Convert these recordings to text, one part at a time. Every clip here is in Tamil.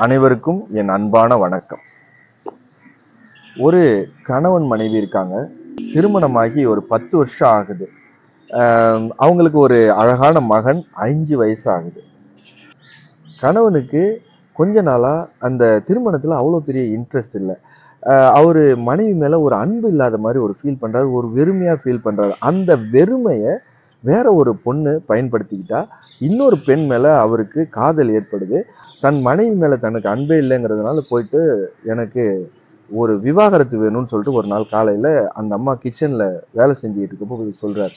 அனைவருக்கும் என் அன்பான வணக்கம். ஒரு கணவன் மனைவி இருக்காங்க. திருமணமாகி ஒரு பத்து வருஷம் ஆகுது. அவங்களுக்கு ஒரு அழகான மகன் அஞ்சு வயசு ஆகுது. கணவனுக்கு கொஞ்ச நாளாக அந்த திருமணத்தில் அவ்வளோ பெரிய இன்ட்ரெஸ்ட் இல்லை. அவர் மனைவி மேலே ஒரு அன்பு இல்லாத மாதிரி ஒரு ஃபீல் பண்ணுறாரு ஒரு வெறுமையாக ஃபீல் பண்ணுறாரு அந்த வெறுமையை வேற ஒரு பொண்ணு பயன்படுத்திக்கிட்டா இன்னொரு பெண் மேலே அவருக்கு காதல் ஏற்படுது. தன் மனைவி மேலே தனக்கு அன்பே இல்லைங்கிறதுனால போயிட்டு எனக்கு ஒரு விவாகரத்து வேணும்னு சொல்லிட்டு ஒரு நாள் காலையில் அந்த அம்மா கிச்சனில் வேலை செஞ்சுக்கிட்டு இருக்கப்போ சொல்கிறார்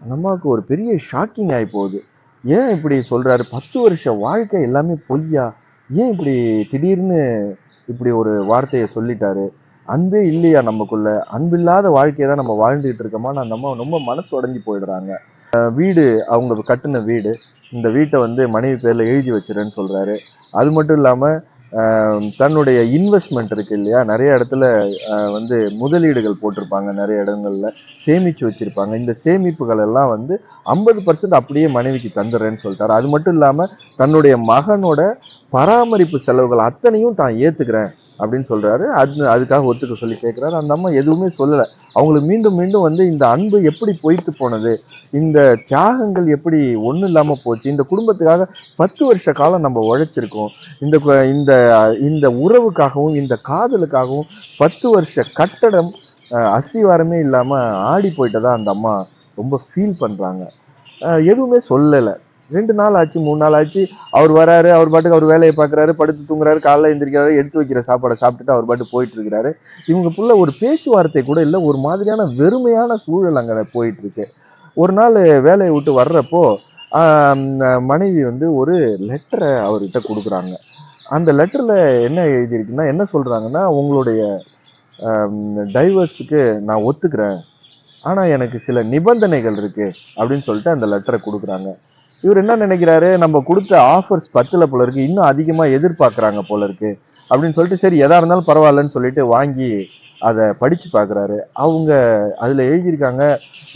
அந்த அம்மாவுக்கு ஒரு பெரிய ஷாக்கிங் ஆகி போகுது. ஏன் இப்படி சொல்கிறாரு பத்து வருஷ வாழ்க்கை எல்லாமே பொய்யா? ஏன் இப்படி திடீர்னு இப்படி ஒரு வார்த்தையை சொல்லிட்டாரு? அன்பே இல்லையா நமக்குள்ள? அன்பில்லாத வாழ்க்கையை தான் நம்ம வாழ்ந்துகிட்டு இருக்கோமா அந்த அம்மா ரொம்ப மனசு உடஞ்சி போயிடுறாங்க. வீடு அவங்க கட்டின வீடு இந்த வீட்டை வந்து மனைவி பேரில் எழுதி வச்சுருன்னு சொல்கிறாரு அது மட்டும் இல்லாமல் தன்னுடைய இன்வெஸ்ட்மெண்ட் இருக்குது இல்லையா? நிறைய இடத்துல வந்து முதலீடுகள் போட்டிருப்பாங்க நிறைய இடங்களில் சேமிச்சு வச்சுருப்பாங்க. இந்த சேமிப்புகள் எல்லாம் வந்து ஐம்பது பர்சன்ட் அப்படியே மனைவிக்கு தந்துடுறேன்னு சொல்லிட்டாரு. அது மட்டும் இல்லாமல் தன்னுடைய மகனோட பராமரிப்பு செலவுகள் அத்தனையும் தான் ஏற்றுக்கிறேன் அப்படின்னு சொல்கிறாரு அது அதுக்காக ஒத்துக்க சொல்லி கேட்குறாரு அந்த அம்மா எதுவுமே சொல்லலை. அவங்களுக்கு மீண்டும் மீண்டும் வந்து இந்த அன்பு எப்படி பொய்த்து போனது இந்த தியாகங்கள் எப்படி ஒன்றும் இல்லாமல் போச்சு இந்த குடும்பத்துக்காக பத்து வருஷ காலம் நம்ம உழைச்சிருக்கோம் இந்த இந்த இந்த உறவுக்காகவும் இந்த காதலுக்காகவும் பத்து வருஷ கட்டடம் அஸ்திவாரமே இல்லாமல் ஆடி போயிட்டதா அந்த அம்மா ரொம்ப ஃபீல் பண்ணுறாங்க எதுவுமே சொல்லலை. ரெண்டு நாள் ஆச்சு மூணு நாள் ஆச்சு. அவர் வராரு அவர் பாட்டுக்கு அவர் வேலையை பார்க்குறாரு படுத்து தூங்குறாரு காலைல எந்திரிக்கிறாரு எடுத்து வைக்கிற சாப்பாடை சாப்பிட்டுட்டு அவர் பாட்டு போயிட்டு இருக்கிறாரு. இவங்க புள்ள ஒரு பேச்சுவார்த்தை கூட இல்லை ஒரு மாதிரியான வெறுமையான சூழல் அங்கே போயிட்டு இருக்கு. ஒரு நாள் வேலையை விட்டு வர்றப்போ மனைவி வந்து ஒரு லெட்டரை அவர்கிட்ட கொடுக்குறாங்க. அந்த லெட்டரில் என்ன எழுதியிருக்குன்னா என்ன சொல்கிறாங்கன்னா உங்களுடைய டைவர்ஸுக்கு நான் ஒத்துக்கிறேன். ஆனால் எனக்கு சில நிபந்தனைகள் இருக்குது அப்படின்னு சொல்லிட்டு அந்த லெட்டரை கொடுக்குறாங்க. இவர் என்ன நினைக்கிறாரு? நம்ம கொடுத்த ஆஃபர்ஸ் பத்தில் போல இருக்கு. இன்னும் அதிகமாக எதிர்பார்க்குறாங்க போல இருக்கு. அப்படின்னு சொல்லிட்டு சரி எதா இருந்தாலும் பரவாயில்லன்னு சொல்லிட்டு வாங்கி அதை படித்து பார்க்குறாரு. அவங்க அதில் எழுதியிருக்காங்க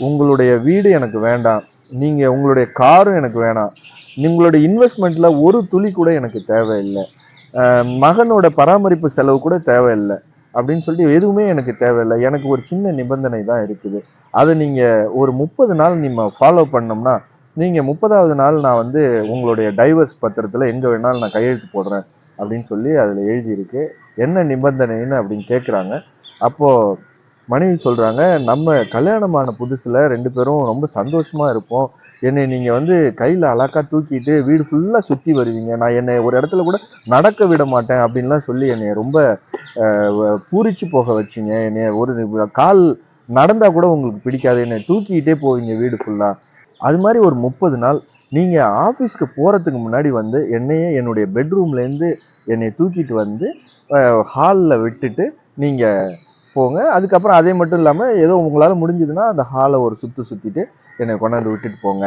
உங்களுடைய வீடு எனக்கு வேண்டாம். நீங்கள் உங்களுடைய காரும் எனக்கு வேணாம். உங்களுடைய இன்வெஸ்ட்மெண்ட்டில் ஒரு துளி கூட எனக்கு தேவையில்லை. மகனோட பராமரிப்பு செலவு கூட தேவையில்லை. அப்படின்னு சொல்லிட்டு எதுவுமே எனக்கு தேவையில்லை. எனக்கு ஒரு சின்ன நிபந்தனை தான் இருக்குது. அதை நீங்கள் ஒரு முப்பது நாள் நீங்கள் ஃபாலோ பண்ணோம்னா நீங்கள் முப்பதாவது நாள் நான் வந்து உங்களுடைய டைவர்ஸ் பத்திரத்தில் எங்கே வேணாலும் நான் கையெழுத்து போடுறேன் அப்படின்னு சொல்லி அதில் எழுதியிருக்கு. என்ன நிபந்தனைன்னு அப்படின்னு கேட்குறாங்க அப்போது மனைவி சொல்கிறாங்க நம்ம கல்யாணமான புதுசில் ரெண்டு பேரும் ரொம்ப சந்தோஷமாக இருப்போம். என்னை நீங்கள் வந்து கையில் அழகாக தூக்கிட்டு வீடு ஃபுல்லாக சுற்றி வருவீங்க. நான் என்னை ஒரு இடத்துல கூட நடக்க விட மாட்டேன் அப்படின்லாம் சொல்லி என்னை ரொம்ப பூரிச்சு போக வச்சீங்க. என்னை ஒரு கால் நடந்தால் கூட உங்களுக்கு பிடிக்காது. என்னை தூக்கிக்கிட்டே போவீங்க வீடு ஃபுல்லாக அது மாதிரி ஒரு முப்பது நாள் நீங்கள் ஆஃபீஸ்க்கு போகிறதுக்கு முன்னாடி வந்து என்னையே என்னுடைய பெட்ரூம்லேருந்து என்னை தூக்கிட்டு வந்து ஹாலில் விட்டுட்டு நீங்கள் போங்க. அதுக்கப்புறம் அதே மட்டும் இல்லாமல் ஏதோ உங்களால் முடிஞ்சதுன்னா அந்த ஹாலை ஒரு சுற்று சுற்றிட்டு என்னை கொண்டாந்து விட்டுட்டு போங்க.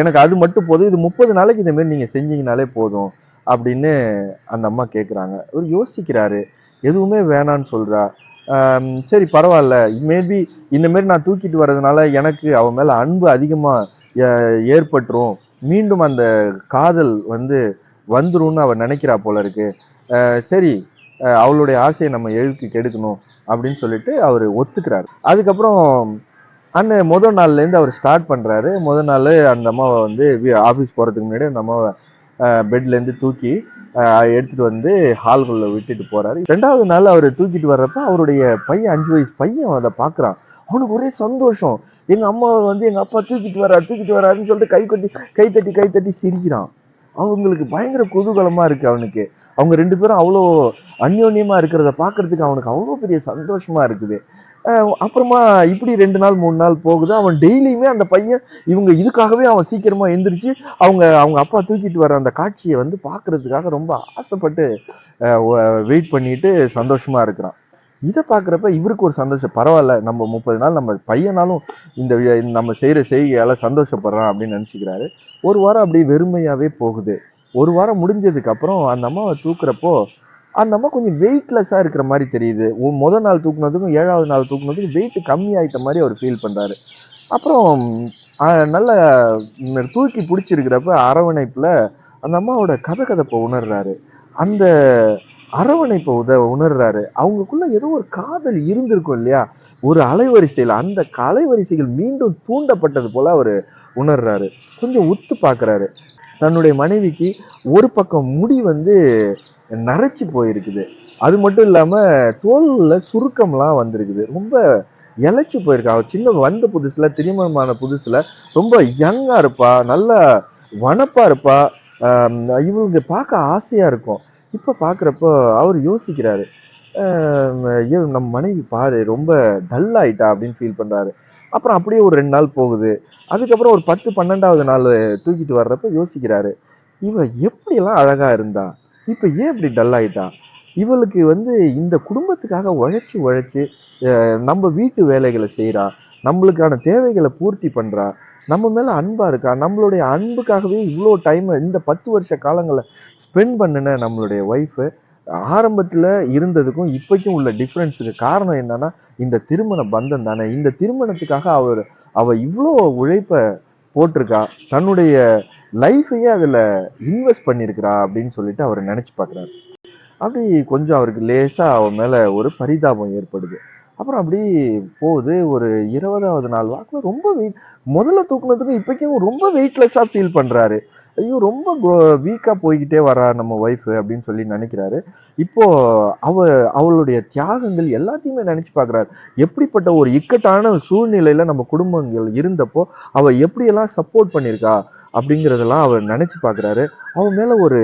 எனக்கு அது மட்டும் போதும். இது முப்பது நாளைக்கு இந்தமாரி நீங்கள் செஞ்சீங்கனாலே போதும் அப்படின்னு அந்த அம்மா கேட்குறாங்க அவர் யோசிக்கிறாரு. எதுவுமே வேணான்னு சொல்கிறா சரி பரவாயில்ல. மேபி இந்தமாரி நான் தூக்கிட்டு வர்றதுனால எனக்கு அவன் மேலே அன்பு அதிகமாக ஏற்பட்டுரும். மீண்டும் அந்த காதல் வந்து வந்துரும்னு அவர் நினைக்கிறா போல இருக்கு. சரி அவளுடைய ஆசையை நம்ம எழுக்கு கெடுக்கணும் அப்படின்னு சொல்லிட்டு அவர் ஒத்துக்கிறாரு. அதுக்கப்புறம் அண்ணன் முதல் நாள்லேருந்து அவர் ஸ்டார்ட் பண்ணுறாரு முதல் நாள் அந்த அம்மாவை வந்து ஆஃபீஸ் போகிறதுக்கு முன்னாடி அந்த அம்மாவை பெட்லேருந்து தூக்கி எடுத்துகிட்டு வந்து ஹால்குள்ளே விட்டுட்டு போகிறாரு ரெண்டாவது நாள் அவர் தூக்கிட்டு வர்றப்ப அவருடைய பையன் அஞ்சு வயசு பையன் அதை பார்க்குறான் அவனுக்கு ஒரே சந்தோஷம். எங்கள் அம்மாவை வந்து எங்கள் அப்பா தூக்கிட்டு வர்றாரு தூக்கிட்டு வராருன்னு சொல்லிட்டு கை கொட்டி கை தட்டி கை தட்டி சிரிக்கிறான். அவங்களுக்கு பயங்கர குதூகலமாக இருக்குது அவனுக்கு. அவங்க ரெண்டு பேரும் அவ்வளோ அந்யோன்யமாக இருக்கிறத பார்க்கறதுக்கு அவனுக்கு அவ்வளோ பெரிய சந்தோஷமாக இருக்குது. அப்புறமா இப்படி ரெண்டு நாள் மூணு நாள் போகுது. அவன் டெய்லியுமே அந்த பையன் இவங்க இதுக்காகவே அவன் சீக்கிரமாக எந்திரிச்சு அவங்க அவங்க அப்பா தூக்கிட்டு வர அந்த காட்சியை வந்து பார்க்கறதுக்காக ரொம்ப ஆசைப்பட்டு வெயிட் பண்ணிட்டு சந்தோஷமாக இருக்கிறான். இதை பார்க்குறப்ப இவருக்கு ஒரு சந்தோஷம். பரவாயில்ல நம்ம முப்பது நாள் நம்ம பையனாலும் இந்த நம்ம செய்கிற செய்கையால் சந்தோஷப்படுறான் அப்படின்னு நினச்சிக்கிறாரு. ஒரு வாரம் அப்படியே வெறுமையாகவே போகுது. ஒரு வாரம் முடிஞ்சதுக்கு அப்புறம் அந்த அம்மாவை தூக்குறப்போ அந்த அம்மா கொஞ்சம் வெயிட்லெஸ்ஸாக இருக்கிற மாதிரி தெரியுது. முதல் நாள் தூக்குனதுக்கும் ஏழாவது நாள் தூக்குனதுக்கும் வெயிட் கம்மி மாதிரி அவர் ஃபீல் பண்ணுறாரு அப்புறம் நல்ல தூக்கி பிடிச்சிருக்கிறப்ப அரவணைப்பில் அந்த அம்மாவோட கதை கதப்பை உணர்றாரு. அந்த அரவணைப்பை உத உணர்றாரு. அவங்களுக்குள்ள ஏதோ ஒரு காதல் இருந்திருக்கும் இல்லையா? ஒரு அலைவரிசையில் அந்த அலைவரிசைகள் மீண்டும் தூண்டப்பட்டது போல அவர் உணர்றாரு. கொஞ்சம் உத்து பார்க்குறாரு தன்னுடைய மனைவிக்கு ஒரு பக்கம் முடி வந்து நரைச்சி போயிருக்குது. அது மட்டும் இல்லாமல் தோலில் சுருக்கம்லாம் வந்திருக்குது. ரொம்ப இழைச்சி போயிருக்கா. அவள் சின்ன வந்த புதுசில் திருமணமான புதுசில் ரொம்ப யங்காக இருப்பா. நல்லா வனப்பாக இருப்பா. ஆம், இவங்க பார்க்க ஆசையாக இருக்கும். இப்போ பார்க்குறப்போ அவர் யோசிக்கிறாரு ஐயோ நம்ம மனைவி பாரு ரொம்ப டல் ஆயிட்டா? அப்படின்னு ஃபீல் பண்ணுறாரு அப்புறம் அப்படியே ஒரு ரெண்டு நாள் போகுது. அதுக்கப்புறம் ஒரு பத்து பன்னெண்டாவது நாள் தூக்கிட்டு வர்றப்ப யோசிக்கிறாரு இவ எப்படியெல்லாம் அழகா இருந்தா? இப்போ ஏன் இப்படி டல் ஆயிட்டா? இவளுக்கு வந்து இந்த குடும்பத்துக்காக உழைச்சி உழைச்சி நம்ம வீட்டு வேலைகளை செய்கிறா நம்மளுக்கான தேவைகளை பூர்த்தி பண்ணுறா நம்ம மேலே அன்பாக இருக்கா? நம்மளுடைய அன்புக்காகவே இவ்வளோ டைம் இந்த பத்து வருஷ காலங்களை ஸ்பெண்ட் பண்ணின நம்மளுடைய ஒய்ஃபு ஆரம்பத்தில் இருந்ததுக்கும் இப்போக்கும் உள்ள டிஃப்ரென்ஸுக்கு காரணம் என்னன்னா இந்த திருமண பந்தம் தானே. இந்த திருமணத்துக்காக அவர் அவள் இவ்வளோ உழைப்பை போட்டிருக்கா. தன்னுடைய லைஃபையே அதில் இன்வெஸ்ட் பண்ணியிருக்கிறா அப்படின்னு சொல்லிட்டு அவர் நினச்சி பார்க்குறாரு. அப்படி கொஞ்சம் அவருக்கு லேசாக அவன் மேலே ஒரு பரிதாபம் ஏற்படுது. அப்புறம் அப்படி போகுது. ஒரு இருபதாவது நாள் வாக்கில் ரொம்ப வெயிட் முதல்ல தூக்குனதுக்கு இப்போக்கும் ரொம்ப வெயிட்லெஸ்ஸாக ஃபீல் பண்ணுறாரு ஐயோ ரொம்ப வீக்காக போய்கிட்டே வரா நம்ம ஒய்ஃபு அப்படின்னு சொல்லி நினைக்கிறாரு. இப்போது அவ அவளுடைய தியாகங்கள் எல்லாத்தையுமே நினச்சி பார்க்குறாரு. எப்படிப்பட்ட ஒரு இக்கட்டான சூழ்நிலையில் நம்ம குடும்பங்கள் இருந்தப்போ அவள் எப்படியெல்லாம் சப்போர்ட் பண்ணியிருக்கா அப்படிங்கிறதெல்லாம் அவர் நினச்சி பார்க்குறாரு. அவன் மேலே ஒரு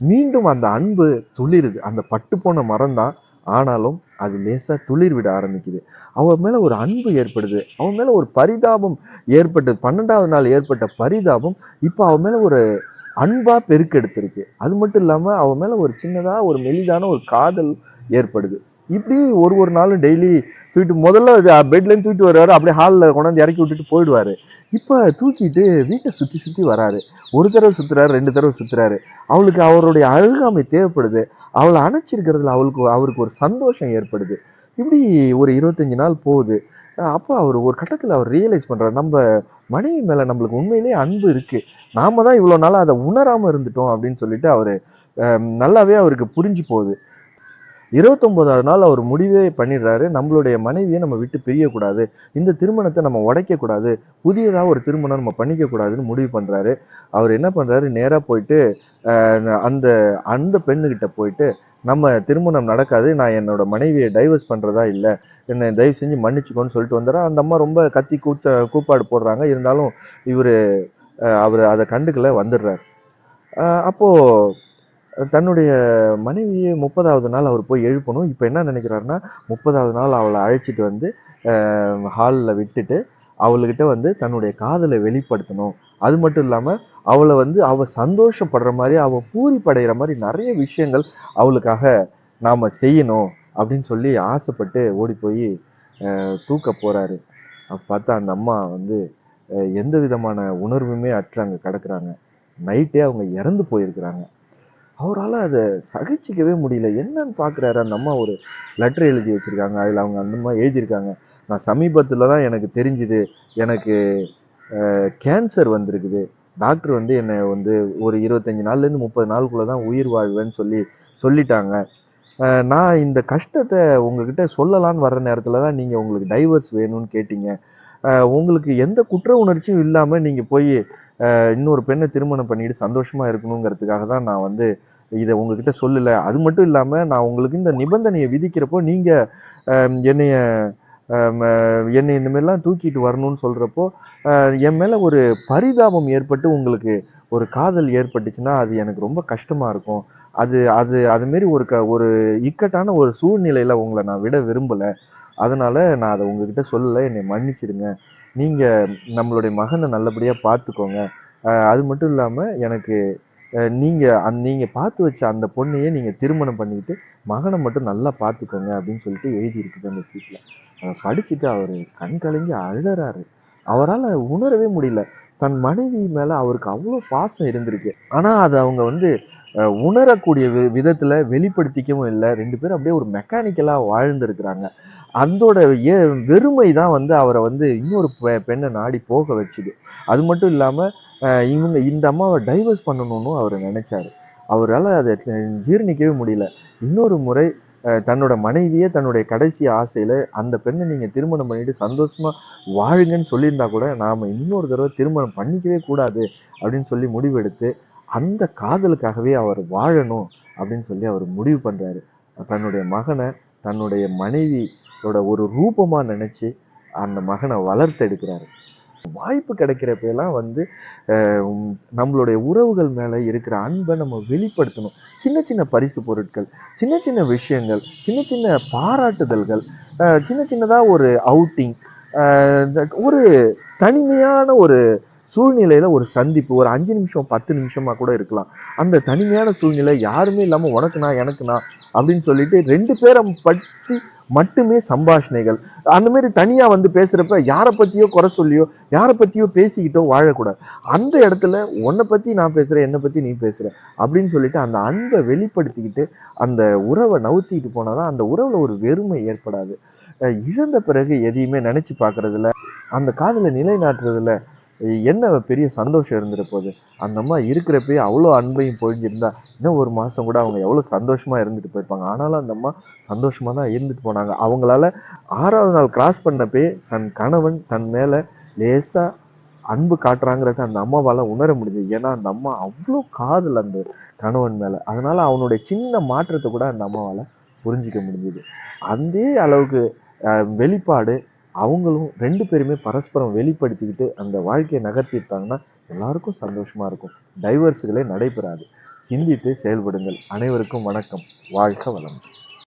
மீண்டும் அந்த அன்பு துளிருது. அந்த பட்டு போன மரம் தான் ஆனாலும் அது லேசாக துளிர் விட ஆரம்பிக்குது. அவன் மேலே ஒரு அன்பு ஏற்படுது. அவன் மேலே ஒரு பரிதாபம் ஏற்பட்டது பன்னெண்டாவது நாள் ஏற்பட்ட பரிதாபம் இப்போ அவன் மேலே ஒரு அன்பாக பெருக்கெடுத்திருக்கு. அது மட்டும் இல்லாமல் அவன் மேலே ஒரு சின்னதாக ஒரு மெலிதான ஒரு காதல் ஏற்படுது. இப்படி ஒரு ஒரு நாளும் டெய்லி தூக்கிட்டு முதல்ல பெட்லேருந்து தூக்கிட்டு வருவார் அப்படியே ஹாலில் கொண்டாந்து இறக்கி விட்டுட்டு போயிடுவாரு. இப்போ தூக்கிட்டு வீட்டை சுற்றி சுற்றி வராரு. ஒரு தடவை சுற்றுறாரு ரெண்டு தடவை சுற்றுறாரு அவளுக்கு அவருடைய அழுகாமை தேவைப்படுது. அவளை அணைச்சிருக்கிறதுல அவளுக்கு அவருக்கு ஒரு சந்தோஷம் ஏற்படுது. இப்படி ஒரு இருபத்தஞ்சி நாள் போகுது. அப்போ அவர் ஒரு கட்டத்தில் அவர் ரியலைஸ் பண்ணுறாரு நம்ம மனைவி மேலே நம்மளுக்கு உண்மையிலேயே அன்பு இருக்குது நாம தான் இவ்வளோ நாளாக அதை உணராமல் இருந்துட்டோம் அப்படின்னு சொல்லிட்டு அவர் நல்லாவே அவருக்கு புரிஞ்சு போகுது. இருபத்தொம்போதாவது நாள் அவர் முடிவே பண்ணிடுறாரு. நம்மளுடைய மனைவியை நம்ம விட்டு பிரியக்கூடாது. இந்த திருமணத்தை நம்ம உடைக்கக்கூடாது. புதியதாக ஒரு திருமணம் நம்ம பண்ணிக்கக்கூடாதுன்னு முடிவு பண்ணுறாரு அவர் என்ன பண்ணுறாரு நேராக போயிட்டு அந்த அந்த பெண்ணுக்கிட்ட போயிட்டு நம்ம திருமணம் நடக்காது. நான் என்னோட மனைவியை டைவர்ஸ் பண்ணுறதா இல்லை. என்னை தயவு செஞ்சு மன்னிச்சுக்கோன்னு சொல்லிட்டு வந்துடுறேன் அந்த அம்மா ரொம்ப கத்தி கூச்ச கூப்பாடு போடுறாங்க. இருந்தாலும் இவர் அவர் அதை கண்டுக்கல வந்துடுறார். அப்போது தன்னுடைய மனைவியை முப்பதாவது நாள் அவர் போய் எழுப்பணும். இப்போ என்ன நினைக்கிறாருன்னா முப்பதாவது நாள் அவளை அழைச்சிட்டு வந்து ஹாலில் விட்டுட்டு அவளுக்கிட்ட வந்து தன்னுடைய காதலை வெளிப்படுத்தணும். அது மட்டும் இல்லாமல் அவளை வந்து அவள் சந்தோஷப்படுற மாதிரி அவள் பூரிப்படைகிற மாதிரி நிறைய விஷயங்கள் அவளுக்காக நாம் செய்யணும் அப்படின்னு சொல்லி ஆசைப்பட்டு ஓடி போய் தூக்க போகிறாரு பார்த்தா அந்த அம்மா வந்து எந்த விதமான உணர்வுமே அற்று அங்கே கிடக்குறாங்க. நைட்டே அவங்க இறந்து போயிருக்கிறாங்க. அவரால் அதை சகிச்சிக்கவே முடியல. என்னன்னு பார்க்குறாரு அந்த அம்மா ஒரு லெட்டர் எழுதி வச்சுருக்காங்க. அதில் அவங்க அந்த மாதிரி எழுதியிருக்காங்க. நான் சமீபத்தில் தான் எனக்கு தெரிஞ்சுது. எனக்கு கேன்சர் வந்திருக்குது. டாக்டர் வந்து என்னை வந்து ஒரு இருபத்தஞ்சி நாள்லேருந்து முப்பது நாளுக்குள்ளே தான் உயிர் வாழ்வேன்னு சொல்லி சொல்லிட்டாங்க. நான் இந்த கஷ்டத்தை உங்ககிட்ட சொல்லலான்னு வர்ற நேரத்தில் தான் நீங்கள் உங்களுக்கு டைவர்ஸ் வேணும்னு கேட்டீங்க. உங்களுக்கு எந்த குற்ற உணர்ச்சியும் இல்லாமல் நீங்கள் போய் இன்னொரு பெண்ணை திருமணம் பண்ணிட்டு சந்தோஷமாக இருக்கணுங்கிறதுக்காக தான் நான் வந்து இதை உங்ககிட்ட சொல்லலை. அது மட்டும் இல்லாமல் நான் உங்களுக்கு இந்த நிபந்தனையை விதிக்கிறப்போ நீங்கள் என்னைய என்னை இந்த மாதிரிலாம் தூக்கிட்டு வரணும்னு சொல்கிறப்போ என் மேலே ஒரு பரிதாபம் ஏற்பட்டு உங்களுக்கு ஒரு காதல் ஏற்பட்டுச்சுன்னா அது எனக்கு ரொம்ப கஷ்டமாக இருக்கும். அது அது அதுமாரி ஒரு க ஒரு இக்கட்டான ஒரு சூழ்நிலையில் உங்களை நான் விட விரும்பலை. அதனால் நான் அதை உங்ககிட்ட சொல்லலை. என்னை மன்னிச்சிடுங்க. நீங்கள் நம்மளுடைய மகனை நல்லபடியாக பார்த்துக்கோங்க. அது மட்டும் இல்லாமல் எனக்கு நீங்கள் அந் நீங்கள் பார்த்து வச்ச அந்த பொண்ணையே நீங்கள் திருமணம் பண்ணிக்கிட்டு மகனை மட்டும் நல்லா பார்த்துக்கோங்க அப்படின்னு சொல்லிட்டு எழுதியிருக்குது அந்த சீட்டில் அதை படிச்சுட்டு அவர் கண் கலங்கி அழறாரு. அவரால் உணரவே முடியல. தன் மனைவி மேலே அவருக்கு அவ்வளோ பாசம் இருந்திருக்கு. ஆனால் அதை அவங்க வந்து உணரக்கூடிய வி விதத்தில் வெளிப்படுத்திக்கவும் இல்லை. ரெண்டு பேரும் அப்படியே ஒரு மெக்கானிக்கலாக வாழ்ந்துருக்குறாங்க. அதோட ஏ வெறுமை தான் வந்து அவரை வந்து இன்னொரு பெண்ணை நாடி போக வச்சுது. அது மட்டும் இல்லாமல் இவங்க இந்த அம்மாவை டைவர்ஸ் பண்ணணும்னு அவர் நினைச்சாரு. அவரால் அதை ஜீர்ணிக்கவே ஜீரணிக்கவே முடியல. இன்னொரு முறை தன்னோட மனைவியே தன்னுடைய கடைசி ஆசையில் அந்த பெண்ணை நீங்கள் திருமணம் பண்ணிட்டு சந்தோஷமாக வாழுங்கன்னு சொல்லியிருந்தா கூட நாம் இன்னொரு தடவை திருமணம் பண்ணிக்கவே கூடாது அப்படின்னு சொல்லி முடிவெடுத்து அந்த காதலுக்காகவே அவர் வாழணும் அப்படின்னு சொல்லி அவர் முடிவு பண்ணுறாரு தன்னுடைய மகனை தன்னுடைய மனைவியோட ஒரு ரூபமாக நினச்சி அந்த மகனை வளர்த்தெடுக்கிறாரு வாய்ப்பு கிடைக்கிறப்ப எல்லாம் வந்து நம்மளுடைய உறவுகள் மேலே இருக்கிற அன்பை நம்ம வெளிப்படுத்தணும். சின்ன சின்ன பரிசு பொருட்கள் சின்ன சின்ன விஷயங்கள் சின்ன சின்ன பாராட்டுதல்கள் சின்ன சின்னதாக ஒரு அவுட்டிங் ஒரு தனிமையான ஒரு சூழ்நிலையில ஒரு சந்திப்பு ஒரு அஞ்சு நிமிஷம் பத்து நிமிஷமா கூட இருக்கலாம். அந்த தனிமையான சூழ்நிலை யாருமே இல்லாமல் உனக்குண்ணா எனக்குண்ணா அப்படின்னு சொல்லிட்டு ரெண்டு பேரை பற்றி மட்டுமே சம்பாஷணைகள். அந்த மாதிரி தனியாக வந்து பேசுறப்ப யாரை பற்றியோ குறை சொல்லியோ யாரை பற்றியோ பேசிக்கிட்டோ வாழக்கூடாது. அந்த இடத்துல உன்னை பற்றி நான் பேசுறேன் என்னை பற்றி நீ பேசுற அப்படின்னு சொல்லிட்டு அந்த அன்பை வெளிப்படுத்திக்கிட்டு அந்த உறவை நவுத்திக்கிட்டு போனாதான் அந்த உறவில் ஒரு வெறுமை ஏற்படாது. இழந்த பிறகு எதையுமே நினச்சி பார்க்குறதில்ல. அந்த காதலை நிலைநாட்டுறதுல என்ன பெரிய சந்தோஷம் இருந்துட போகுது? அந்த அம்மா இருக்கிறப்பயே அவ்வளோ அன்பையும் பொழிஞ்சிருந்தா இன்னும் ஒரு மாதம் கூட அவங்க எவ்வளோ சந்தோஷமாக இருந்துட்டு போயிருப்பாங்க. ஆனாலும் அந்த அம்மா சந்தோஷமாக தான் இருந்துட்டு போனாங்க. அவங்களால ஆறாவது நாள் கிராஸ் பண்ணப்பே தன் கணவன் தன் மேலே லேசாக அன்பு காட்டுறாங்கிறத அந்த அம்மாவால் உணர முடியுது. ஏன்னா அந்த அம்மா அவ்வளோ காதல் அந்த கணவன் மேலே. அதனால் அவனுடைய சின்ன மாற்றத்தை கூட அந்த அம்மாவால் புரிஞ்சிக்க முடிஞ்சுது. அந்த அளவுக்கு வெளிப்பாடு அவங்களும் ரெண்டு பேருமே பரஸ்பரம் வெளிப்படுத்திக்கிட்டு அந்த வாழ்க்கையை நகர்த்திட்டாங்கன்னா எல்லாருக்கும் சந்தோஷமாக இருக்கும். டைவர்ஸுகளே நடைபெறாது. சிந்தித்து செயல்படுங்கள். அனைவருக்கும் வணக்கம். வாழ்க வளம்